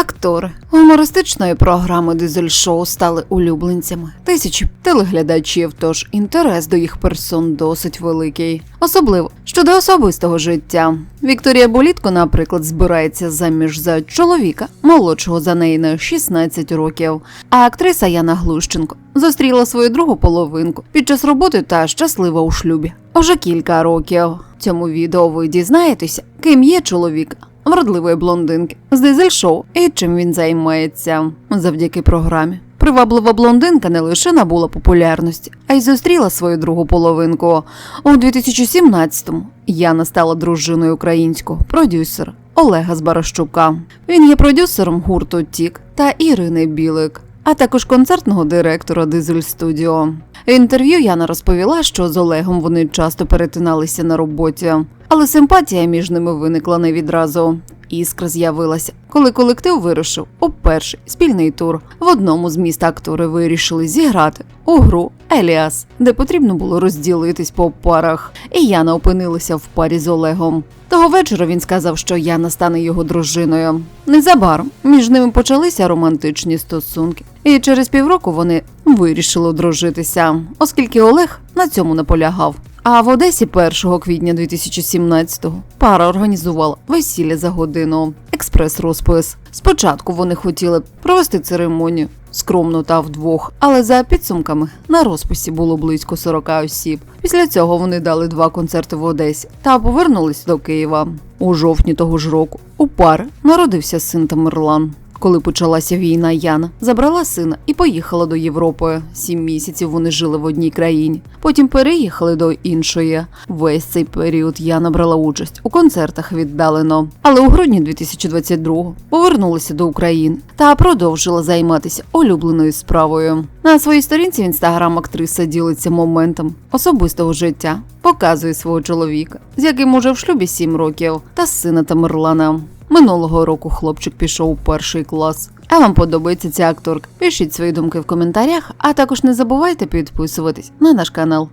Актори гумористичної програми Дизель Шоу стали улюбленцями тисячі телеглядачів, тож інтерес до їх персон досить великий, особливо щодо особистого життя. Вікторія Болітко, наприклад, збирається заміж за чоловіка, молодшого за неї на 16 років. А актриса Яна Глущенко зустріла свою другу половинку під час роботи та щаслива у шлюбі. Уже кілька років. В цьому відео ви дізнаєтеся, ким є чоловік вродливої блондинки з дизель-шоу і чим він займається завдяки програмі. Приваблива блондинка не лише набула популярності, а й зустріла свою другу половинку. У 2017-му Яна стала дружиною українського продюсера Олега Збаращука. Він є продюсером гурту Тік та Ірини Білик, а також концертного директора Дизель Студіо. Інтерв'ю Яна розповіла, що з Олегом вони часто перетиналися на роботі, але симпатія між ними виникла не відразу. Іскра з'явилася, коли колектив вирушив у перший спільний тур. В одному з міст актори вирішили зіграти у гру Еліас, де потрібно було розділитись по парах. І Яна опинилася в парі з Олегом. Того вечора він сказав, що Яна стане його дружиною. Незабаром між ними почалися романтичні стосунки, і через півроку вони вирішили одружитися, оскільки Олег на цьому наполягав. А в Одесі 1 квітня 2017-го пара організувала весілля за годину. Експрес-розпис. Спочатку вони хотіли провести церемонію скромно та вдвох, але за підсумками на розписі було близько 40 осіб. Після цього вони дали два концерти в Одесі та повернулись до Києва. У жовтні того ж року у пари народився син Тамерлан. Коли почалася війна, Яна забрала сина і поїхала до Європи. Сім місяців вони жили в одній країні. Потім переїхали до іншої. Весь цей період Яна брала участь у концертах віддалено. Але у грудні 2022-го повернулася до України та продовжила займатися улюбленою справою. На своїй сторінці в інстаграм актриса ділиться моментом особистого життя, показує свого чоловіка, з яким уже в шлюбі сім років, та сина Тамерлана. Минулого року хлопчик пішов у перший клас. А вам подобається ця акторка? Пишіть свої думки в коментарях, а також не забувайте підписуватись на наш канал.